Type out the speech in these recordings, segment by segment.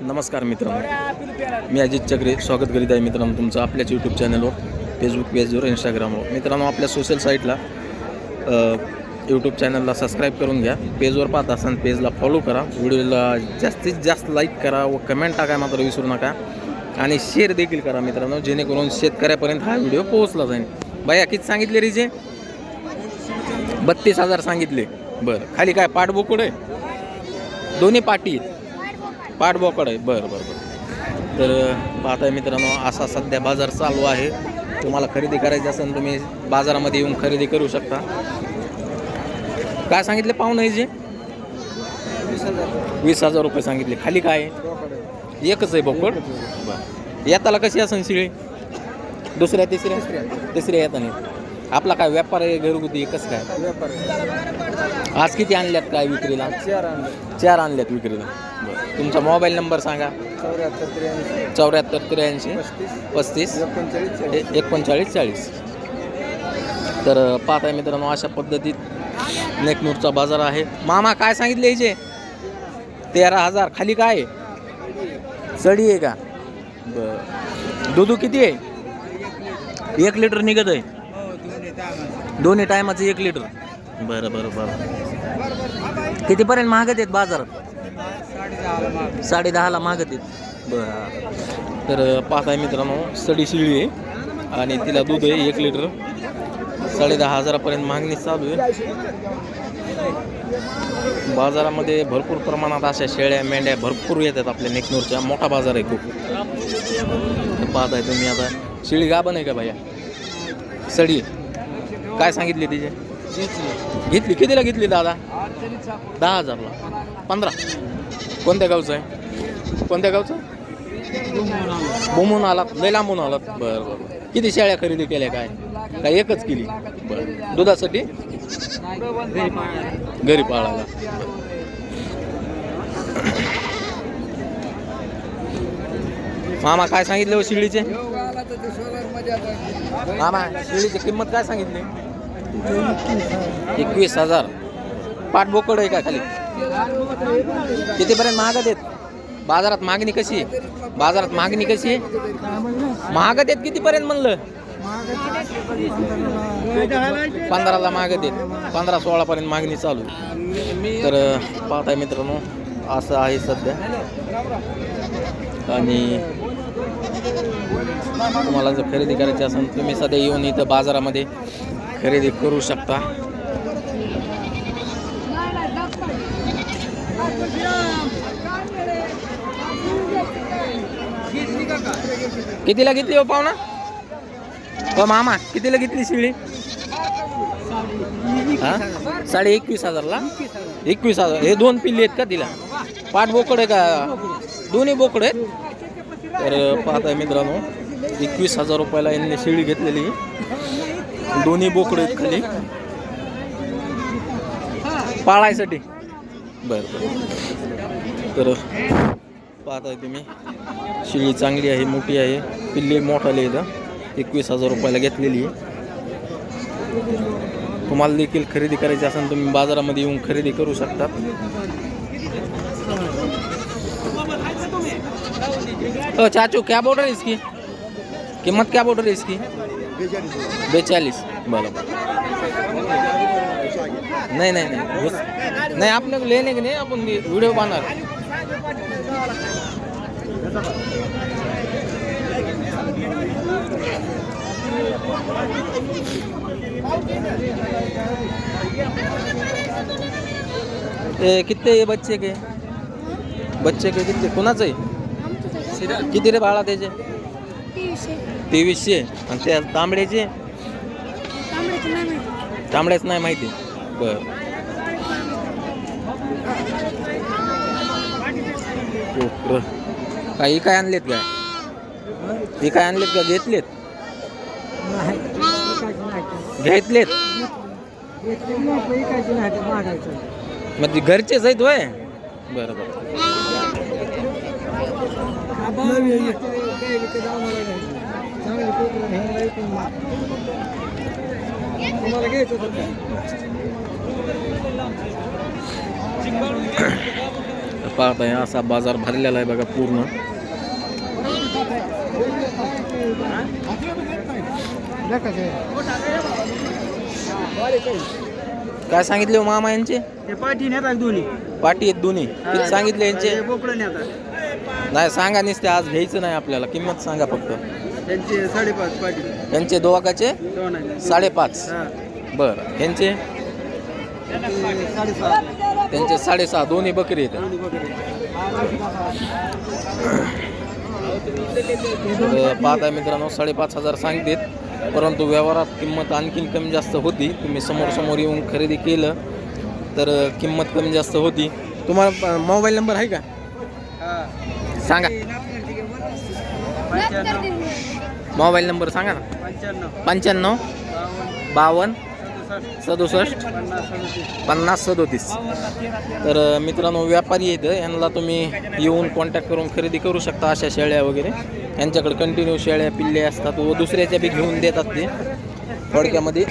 नमस्कार मित्रांनो. मी अजित चक्रे स्वागत करीत आहे मित्रांनो तुमचं आपल्याच यूट्यूब चॅनलवर फेसबुक पेजवर इंस्टाग्रामवर मित्रांनो आपल्या सोशल साईटला यूट्यूब चॅनलला सबस्क्राईब करून घ्या. पेजवर पाहत असाल पेजला फॉलो करा. व्हिडिओला जास्तीत जास्त लाईक करा व कमेंट टाकाय मात्र विसरू नका. आणि शेअर देखील करा मित्रांनो जेणेकरून शेतकऱ्यापर्यंत हा व्हिडिओ पोहोचला जाईल. बाया किती सांगितले रिजे बत्तीस हजार सांगितले. बरं खाली काय पाठबोकड आहे? दोन्ही पाटी आहेत. पाठबोकड आहे. बरं बरं बरं. तर पाहताय मित्रांनो असा सध्या बाजार चालू आहे. तुम्हाला खरेदी करायची असेल तुम्ही बाजारामध्ये येऊन खरेदी करू शकता. काय सांगितले पाहुणे जे? वीस हजार रुपये सांगितले. खाली काय? एकच आहे बोकड? बरं. येताला कशी असेल शिळी? दुसऱ्या तिसऱ्या? तिसऱ्या येताना. आपला काय व्यापार आहे घरगुती कसं काय? व्यापार आज किती आणल्यात काय विक्रीला? चार आणले. चार आणल्यात विक्रीला. बरं. तुमचा मोबाईल नंबर सांगा. चौऱ्याहत्तर त्र्याऐंशी. चौऱ्याहत्तर त्र्याऐंशी. पस्तीस. पस्तीस. एकोणचाळीस चाळीस. ए- एकोणचाळीस चाळीस. तर पाहताय मित्रांनो अशा पद्धतीत नेकनूरचा बाजार आहे. मामा काय सांगितले याचे तेरा हजार. खाली काय? आहे सडी आहे का? बर. दूध किती आहे? एक लिटर निघत आहे दोन्ही टायमाचं एक लिटर. बरं बरं बरं. कितीपर्यंत मागत आहेत बाजारात? साडे दहाला मागत आहेत. बरं. तर पाहताय मित्रांनो सडी शिळी आहे आणि तिला दूध आहे एक लिटर. साडे दहा हजारापर्यंत मागणी चालू आहे. बाजारामध्ये भरपूर प्रमाणात अशा शेळ्या मेंढ्या भरपूर येतात आपल्या नेकनूरच्या. मोठा बाजार आहे खूप. पाहताय तुम्ही आता. शिळी गाभण आहे का भैया? सडी काय सांगितली तिचे? घेतली. कितीला घेतली दादा? दहा हजारला. पंधरा. कोणत्या गावचं आहे? कोणत्या गावचं? बोमून आलात लय लांबून आलात. बरं बरं किती शेळ्या खरेदी केल्या काय? काय एकच केली. बरं. दुधासाठी? घरी पाळायला. मामा काय सांगितले हो शिळीचे मामा शिळीची किंमत काय सांगितली? एकवीस हजार. पाठबोकड आहे का खाली? कितीपर्यंत महागत आहेत? बाजारात मागणी कशी आहे? बाजारात मागणी कशी आहे? महागत आहेत कितीपर्यंत म्हणलं? पंधराला मागत आहेत. पंधरा सोळापर्यंत मागणी चालू तर पाहताय मित्रांनो असं आहे सध्या. आणि तुम्हाला जर खरेदी करायची असेल तुम्ही सध्या येऊन इथं बाजारामध्ये खरेदी करू शकता. कितीला घेतली हो पाहुणा? हो मामा कितीला घेतली शिळी? हा? साडे एकवीस हजारला? एकवीस हजार. हे दोन पिल्ली आहेत का तिला? पाठ बोकड आहे का? दोन्ही बोकड आहेत? तर पाहताय मित्रांनो एकवीस हजार रुपयाला यांनी शिळी घेतलेली. दोन्ही बोकड आहेत खाली. पाळायसाठी. बरं बरं. तर पाहताय तुम्ही. शिळी चांगली आहे मोठी आहे. पिल्ली मोठाले इथं एकवीस हजार रुपयाला घेतलेली आहे. तुम्हाला देखील खरेदी करायची असेल तुम्ही बाजारामध्ये येऊन खरेदी करू शकता. चाचू क्या बोल रहे इसकी कीमत क्या बोल रहे इसकी बेचालीस बराबर नहीं नहीं नहीं. नहीं आपने को लेने के नहीं बना ए, कितने ये बच्चे के? बच्चे के किती? कोणाचं आहे? किती रे बाळा त्याचे? तेवीसशे. आणि त्या तांबड्याचे? तांबड्याच नाही माहिती. बर. काही काय आणलेत काय? हे काय आणलेत का? घेतलेत? घेतलेत? मग ते घरचेच आहेत होय? बरं बरं. तुम्हाला घ्यायचं पाहताय असा बाजार भरलेला आहे बघा पूर्ण. काय सांगितले हो मामा यांचे? पाठी नेतात दोन्ही. पाटी आहेत दोन्ही. सांगितले यांचे? बोकडं नेतात. नाही सांगा नसते आज घ्यायचं नाही आपल्याला. किंमत सांगा फक्त. त्यांचे साडेपाच यांचे दोन आहे साडेपाच. हा. बरं. यांचे? त्यांचे साडेसहा. त्यांचे साडेसहा दोन्ही बकरी आहेत. दोन्ही बकरे तर पाहताय मित्रांनो साडेपाच हजार सांगतेत. परंतु व्यवहारात किंमत आणखीन कमी जास्त होती. तुम्ही समोर समोर येऊन खरेदी केलं तर किंमत कमी जास्त होती. तुम्हाला मोबाईल नंबर आहे का? सांगा. मोबाईल नंबर सांगा ना. पंच्याण्णव. बावन्न. सदुसष्ट. पन्नास सदतीस. तर मित्रांनो व्यापारी आहेत यांना तुम्ही येऊन कॉन्टॅक्ट करून खरेदी करू शकता अशा शेळ्या वगैरे. यांच्याकडे कंटिन्यू शेळ्या पिल्ले असतात व दुसऱ्याच्या बी घेऊन देतात ते. थोडक्यामध्ये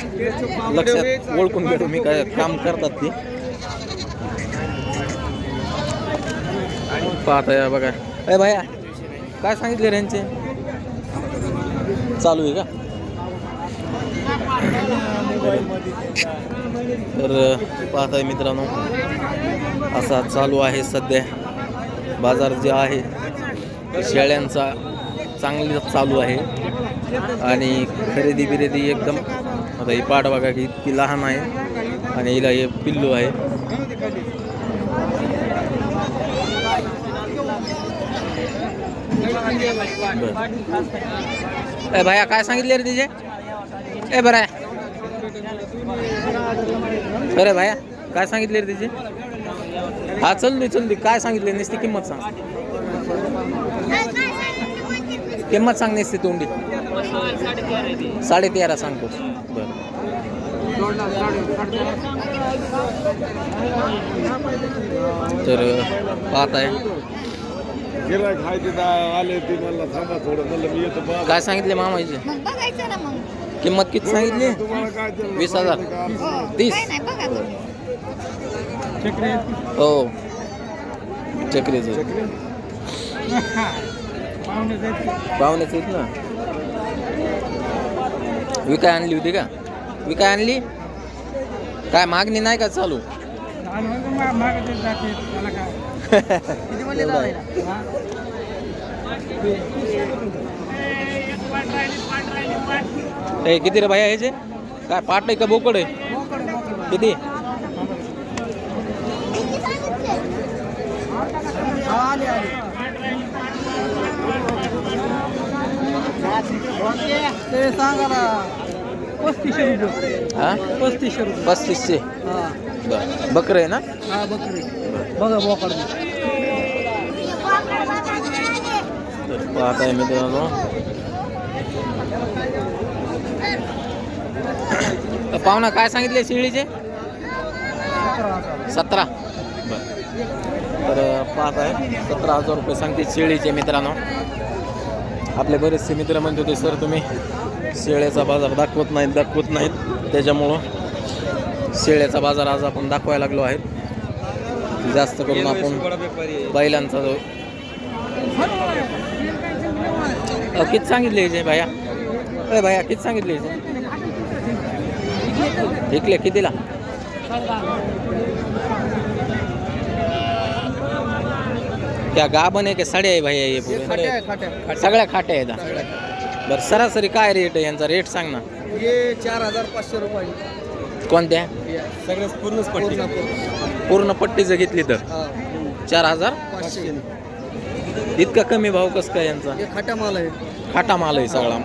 लक्षात ओळखून घेतो मी काय काम करतात ते. पाहता बघा. अरे भाया काय सांगितले रे यांचे? चालू आहे का? तर पाहताय मित्रांनो असा चालू आहे सध्या. बाजार जे आहे शेळ्यांचा चांगली चालू आहे. आणि खरेदी बिरेदी एकदम आता ही पाट बघा की इतकी लहान आहे. आणि हिला हे पिल्लू आहे. बरं. ए भाया काय सांगितले रे तिचे? ए बरं आहे. अरे भाया काय सांगितले रे तिचे? हा चल दे चल दे काय सांगितले? नसती किंमत सांग. किंमत सांग नुसती तोंडी साडे तेरा सांगतो बरं. तर पाहत आहे गिरायक हाय तिथं आले ते थांबा थोडं. म्हणलं मी येतो बा काय सांगितले मामाचे मग बघायचं ना मग. किंमत किती सांगितली? तुम्हाला काय ते वीस हजार. हो तीस. काय नाही बघा तुम्ही. हो. चक्रीचं. पाहुणेच आहेत. ना? विकाय आणली होती का? विकाय आणली? काय मागणी नाही का चालू? किती म्हणले ए किती रे भाया ह्याचे काय पाट आहे का बोकड आहे? किती? आले आले ते सांगा ना. पस्तीसशे रुपये. हा? पस्तीसशे रुपये. पस्तीसशे? हा. बर. बकरं आहे ना? हा बकरी बघा बोकड तर पाहताय मित्रांनो. तर पाहुणा काय सांगितले शिळीचे सतरा. बर. तर पाहत आहे. सतरा हजार रुपये सांगते शेळीचे मित्रांनो. आपले बरेचसे मित्र म्हणत होते सर तुम्ही शेळ्याचा बाजार दाखवत नाहीत दाखवत नाहीत. त्याच्यामुळं शेळ्याचा बाजार आज आपण दाखवायला लागलो आहे. जास्त करून आपण बैलांचा जो किती सांगितले याचे भाया? अरे भाया किती सांगितले याचे? विकले कितीला? त्या गाभण आहे का साड्या आहे भाई हे खाट्या सगळ्या खाट्या आहेत. बरं सरासरी काय रेट आहे यांचा? रेट सांग ना. हे चार हजार पाचशे रुपये. कोणत्या? सगळ्याच पूर्णच पट्टी. पूर्ण पट्टीचं घेतली तर? चार हजार? पाचशे. इतका कमी भाव कसं काय यांचा? हे खाट्या माल आहे. खाटा माल आहे सगळा.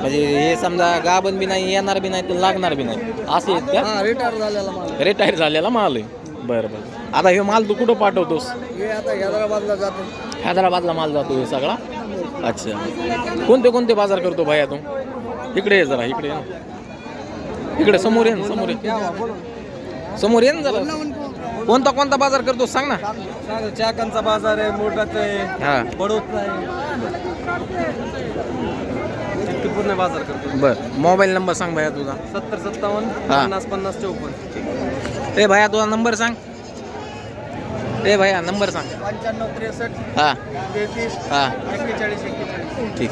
म्हणजे हे समजा गाभण बी नाही येणार बी नाही तर लागणार बी नाही. असे आहेत का? हा रिटायर झालेला माल आहे. रिटायर झालेला माल आहे. बरं बरं. आता हे माल तू कुठं पाठवतोस? हे आता हैदराबादला जातो. हैदराबादला माल जातो हे सगळा? अच्छा. कोणते कोणते बाजार करतो भाया तू इकडे ये जरा इकडे ये ना. इकडे समोर ये ना समोर ये. समोर ये ना जरा. कोणता कोणता बाजार करतो? सांग ना. सांगा चाकांचा बाजार आहे मोठाचा आहे हा. बडोतचा आहे. इतके पूर्ण बाजार करतो. बर. मोबाईल नंबर सांग भाया तुझा. सत्तर सत्तावन्न हा. पन्नास पन्नास चौपन्न. ए भाया तुझा नंबर सांग. ए भैया नंबर सांग. पंच्याण्णव त्रेसष्ट हां. तेहतीस हां. एक्केचाळीस एक्केचाळीस. ठीक.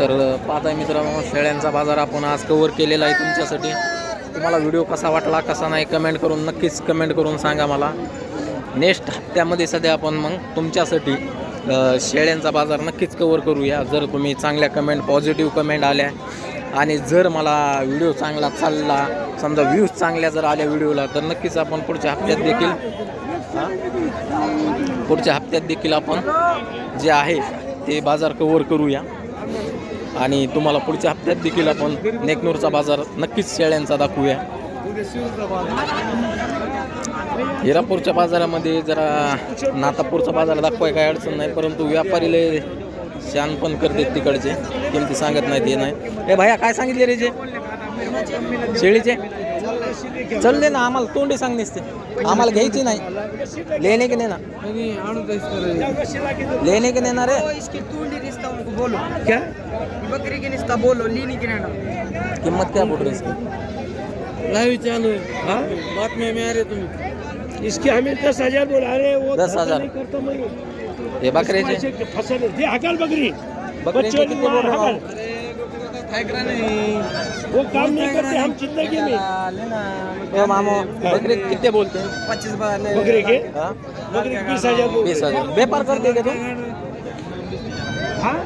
तर पाहताय मित्रांनो शेळ्यांचा बाजार आपण आज कवर केलेला आहे तुमच्यासाठी. तुम्हाला व्हिडिओ कसा वाटला कसा नाही कमेंट करून नक्कीच कमेंट करून सांगा मला. नेक्स्ट हप्त्यामध्ये सध्या आपण मग तुमच्यासाठी शेळ्यांचा बाजार नक्कीच कवर करूया. जर तुम्ही चांगल्या कमेंट पॉझिटिव्ह कमेंट आल्या आणि जर मला व्हिडिओ चांगला चालला समजा व्ह्यूज चांगल्या जर आल्या व्हिडिओला तर नक्कीच आपण पुढच्या हप्त्यात देखील हां? पुढच्या हप्त्यात देखील आपण जे आहे ते बाजार कवर करूया. आणि तुम्हाला पुढच्या हप्त्यात देखील आपण नेकनूरचा बाजार नक्कीच शेळ्यांचा दाखवूया. हिरापूरच्या बाजारामध्ये जरा नातापूरचा बाजार दाखवाय काय अडचण नाही परंतु व्यापारी लय शान पण करते तिकडचे. किमती सांगत नाहीत हे नाही. ए भैया काय सांगितले रे जे? शेळीचे? चलले ना आम्हाला तोंडी सांग नसते आम्हाला घ्यायची नाही. लेणे की नाही ना लेणे की नाही ना रे? बोलो। क्या? बकरी की बोलो लीनी की किंमत क्या बोल रही है इसकी? चालू आहे हा? बातम्या में आ रहे तुम्ही। इसके हमें दस हज़ार बोला अरे वो दस हज़ार. करता मैं। हे बकऱ्याचे पैसे के फ़सल दे हकल बकरी। बकरे बच्चों कितने की बोल माँ रहे हो हकल वो काम नहीं करते हम ज़िंदगी में। मामो बकरे कितने बोलते हैं? पच्चीस बार बकरी के? हाँ? बकरी के बीस हज़ार बीस हज़ार। व्यापार करते क्या तुम? हाँ?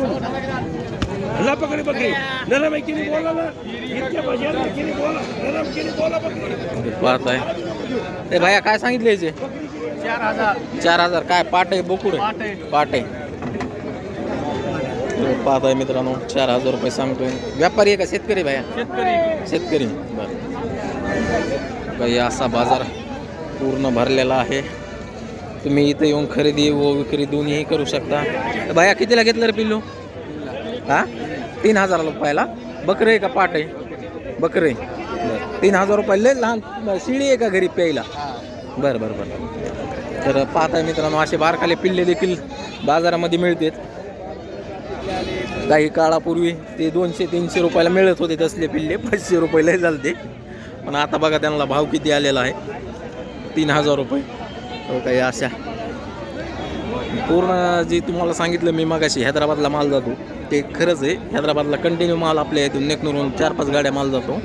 अल्लाह पकड़ी बकरी नरम है कि नहीं बोला ना. में कि नहीं बोला. नरम कि नहीं बोला बकरी पाहत आहे. ए भैया काय सांगितले याचे चार हजार. चार हजार काय पाट आहे बोकुड? पाट आहे. पाट आहे. पाहत आहे मित्रांनो चार हजार रुपये सांगतोय. व्यापारी आहे का शेतकरी भैया? शेतकरी. शेतकरी. बरं. काही असा बाजार पूर्ण भरलेला आहे. तुम्ही इथं येऊन खरेदी व विक्री दोन्हीही करू शकता. बाया कितीला घेतलं रे पिल्लू? हा? तीन हजार रुपयाला. बकरं आहे का पाट आहे? बकरं आहे. तीन हजार रुपये लहान शिळी आहे का घरी प्यायला? बरं बरं बरं. तर पाहताय मित्रांनो असे बारकाले पिल्ले देखील बाजारामध्ये मिळतात. काही काळापूर्वी ते दोनशे तीनशे रुपयाला मिळत होते तसले पिल्ले. पाचशे रुपये झाले पण आता बघा त्यांना भाव किती आलेला आहे. तीन हजार रुपये. तो काही अशा. पूर्ण जे तुम्हाला सांगितलं मी मगाशी हैदराबादला माल जातो ते खरंच आहे. हैदराबादला कंटिन्यू माल आपल्या इथून नेकनूरून चार पाच गाड्या माल जातो.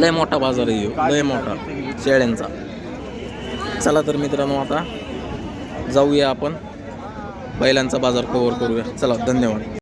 लय मोठा बाजार आहे लय मोठा शेळ्यांचा. चला तर मित्रांनो आता जाऊया आपण. बैलांचा बाजार कव्हर करूया. चला धन्यवाद.